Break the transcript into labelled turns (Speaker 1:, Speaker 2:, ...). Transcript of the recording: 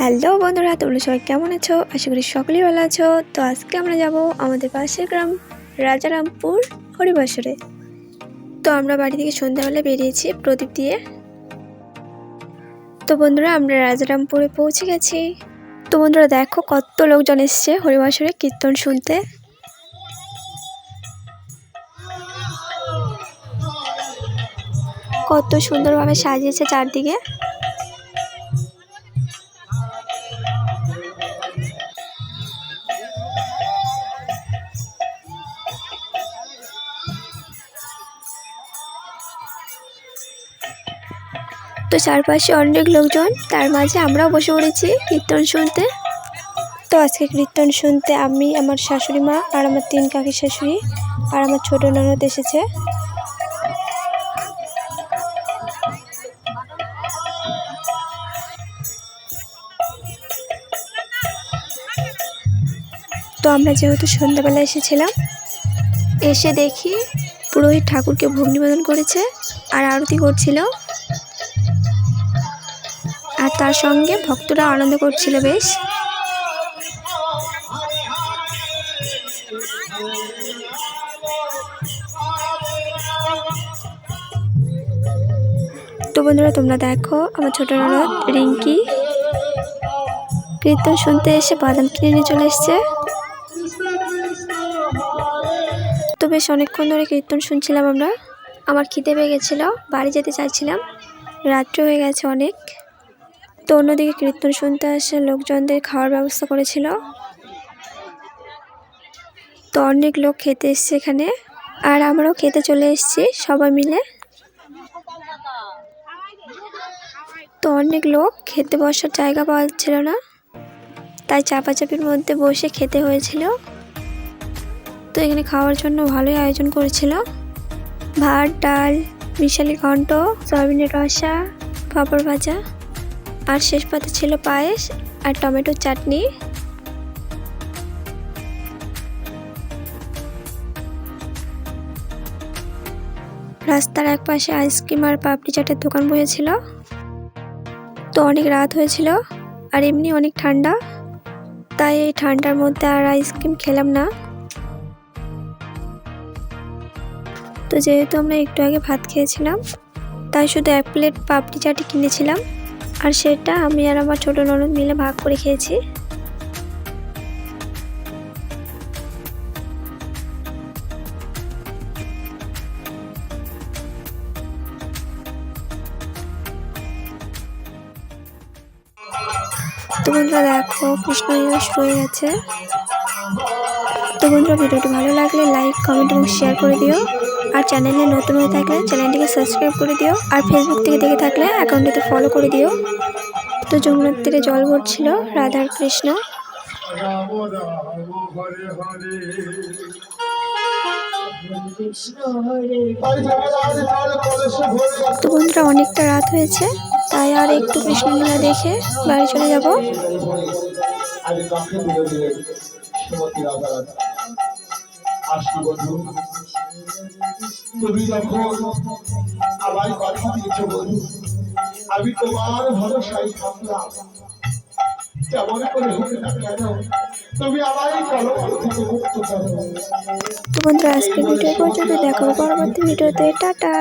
Speaker 1: Hello বন্ধুরা, তোমরা সবাই কেমন আছো? আশা করি সকলেই ভালো আছো। তো আজকে আমরা যাব আমাদের পাশের গ্রাম রাজারামপুর হরিবাসরে। তো আমরা বাড়ি থেকে সন্ধ্যাবেলা বেরিয়েছি প্রদীপ দিয়ে। তো বন্ধুরা, আমরা রাজারামপুরে পৌঁছে গেছি। তো বন্ধুরা, দেখো কত লোকজন এসছে হরিবাসরে কীর্তন শুনতে। কত সুন্দরভাবে সাজিয়েছে চারদিকে। তো চারপাশে অনেক লোকজন, তার মাঝে আমরাও বসে পড়েছি কীর্তন শুনতে। তো আজকে কীর্তন শুনতে আমি, আমার শাশুড়ি মা আর আমার তিন কাকি শাশুড়ি আর আমার ছোটো ননদ এসেছে। তো আমরা যেহেতু সন্ধ্যাবেলা এসেছিলাম, এসে দেখি পুরোহিত ঠাকুরকে ভোগ নিবেদন করেছে আর আরতি করছিল। আর তার সঙ্গে ভক্তরা আনন্দ করছিল বেশ। তো বন্ধুরা, তোমরা দেখো আমার ছোট ননদ রিঙ্কি। কীর্তন শুনতে এসে বাদাম কিনে নিয়ে চলে এসছে। তো বেশ, অনেকক্ষণ ধরে কীর্তন শুনছিলাম আমরা। আমার খিদে পেয়ে গেছিল, বাড়ি যেতে চাইছিলাম। রাত্রে হয়ে গেছে অনেক। তো অন্যদিকে কীর্তন শুনতে আসে লোকজনদের খাওয়ার ব্যবস্থা করেছিল। তো অনেক লোক খেতে এসছে এখানে। আর আমরাও খেতে চলে এসেছি সবাই মিলে। তো অনেক লোক খেতে বসার জায়গা পাওয়া যাচ্ছিল না। তাই চাপাচাপির মধ্যে বসে খেতে হয়েছিল। তো এখানে খাওয়ার জন্য ভালোই আয়োজন করেছিল। ভাত, ডাল, মিশালি ঘন্ট, সয়াবিনের রসা, পাঁপড় ভাজা। আর শেষ পাতে ছিল পায়েস আর টমেটোর চাটনি। রাস্তার এক পাশে আইসক্রিম আর পাপড়ি চাটের দোকান বসেছিল। তো অনেক রাত হয়েছিল আর এমনি অনেক ঠান্ডা। তাই এই ঠান্ডার মধ্যে আর আইসক্রিম খেলাম না। তো যেহেতু আমরা একটু আগে ভাত খেয়েছিলাম, তাই শুধু এক প্লেট পাপড়ি চাটি কিনেছিলাম। আর সেটা আমি আর আমার ছোটো ননদ মিলে ভাগ করে খেয়েছি। তো বন্ধুরা দেখো, কৃষ্ণ শুরু হয়ে গেছে। তো বন্ধুরা, ভিডিওটি ভালো লাগলে লাইক কমেন্ট এবং শেয়ার করে দিও। আর চ্যানেলে নতুন হয়ে থাকলে চ্যানেলটিকে সাবস্ক্রাইব করে দিও আর ফেসবুক থেকে দেখে থাকলে অ্যাকাউন্টটিতে ফলো করে দিও। তো যমুনার তীরে জল ভরছিল রাধা আর কৃষ্ণ তো বন্ধুরা, অনেকটা রাত হয়েছে, তাই আর একটু কৃষ্ণলীলা দেখে বাড়ি চলে যাব।
Speaker 2: তুমি যখন আমায় কথা দিয়েছ বন্ধু আমি তোমার ভরসায় থাকলাম। কেমন করে না কেন তুমি
Speaker 1: তো বন্ধুরা আজকে ভিডিও পর্যন্ত দেখো পরবর্তী ভিডিওতে, টাটা।